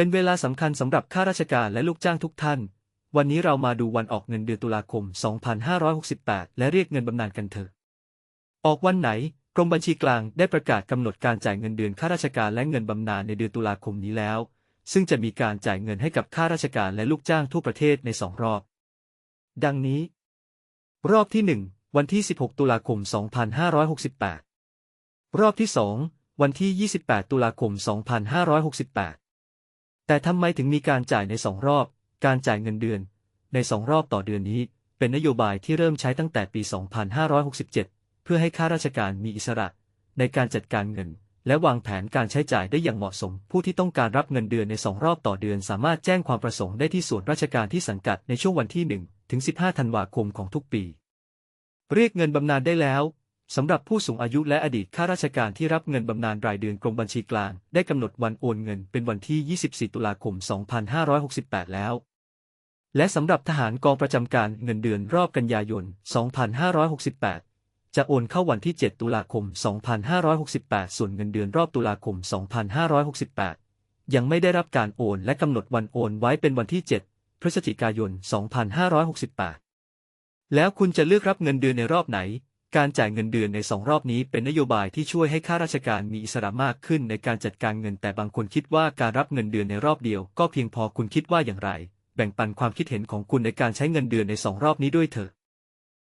เป็นเวลาสำคัญสำหรับข้าราชการและลูกจ้างทุกท่าน วันนี้เรามาดูวันออกเงินเดือนตุลาคม 2568 และเรียกเงินบำนาญกันเถอะ ออกวันไหน กรมบัญชีกลางได้ประกาศกำหนดการจ่ายเงินเดือนข้าราชการและเงินบำนาญในเดือนตุลาคมนี้แล้ว ซึ่งจะมีการจ่ายเงินให้กับข้าราชการและลูกจ้างทั่วประเทศในสองรอบ ดังนี้ รอบที่ 1 วันที่ 16 ตุลาคม 2568 รอบที่ 2 วันที่ 28 ตุลาคม 2568 แต่ทำไมถึงมีการจ่ายในสองรอบ การจ่ายเงินเดือน ในสองรอบต่อเดือนนี้ เป็นนโยบายที่เริ่มใช้ตั้งแต่ปี 2567 เพื่อให้ข้าราชการมีอิสระ ในการจัดการเงิน และวางแผนการใช้จ่ายได้อย่างเหมาะสม ผู้ที่ต้องการรับเงินเดือนในสองรอบต่อเดือน สามารถแจ้งความประสงค์ได้ที่ส่วนราชการที่สังกัดในช่วงวันที่ 1 ถึง 15 ธันวาคมของทุกปี เรียกเงินบำนาญได้แล้ว สำหรับผู้สูงอายุและอดีตข้าราชการที่รับเงินบำนาญรายเดือนกรมบัญชีกลาง ได้กำหนดวันโอนเงินเป็นวันที่ 24 ตุลาคม 2568 แล้ว และสำหรับทหารกองประจำการเงินเดือนรอบกันยายน 2568 จะโอนเข้าวันที่ 7 ตุลาคม 2568 ส่วนเงินเดือนรอบตุลาคม 2568 ยังไม่ได้รับการโอนและกำหนดวันโอนไว้เป็นวันที่ 7 พฤศจิกายน 2568 แล้วคุณจะเลือกรับเงินเดือนในรอบไหน การจ่ายเงินเดือนในสองรอบนี้เป็นนโยบายที่ช่วยให้ข้าราชการมีอิสระมากขึ้นในการจัดการเงินแต่บางคนคิดว่าการรับเงินเดือนในรอบเดียวก็เพียงพอคุณคิดว่าอย่างไร แบ่งปันความคิดเห็นของคุณในการใช้เงินเดือนในสองรอบนี้ด้วยเถอะ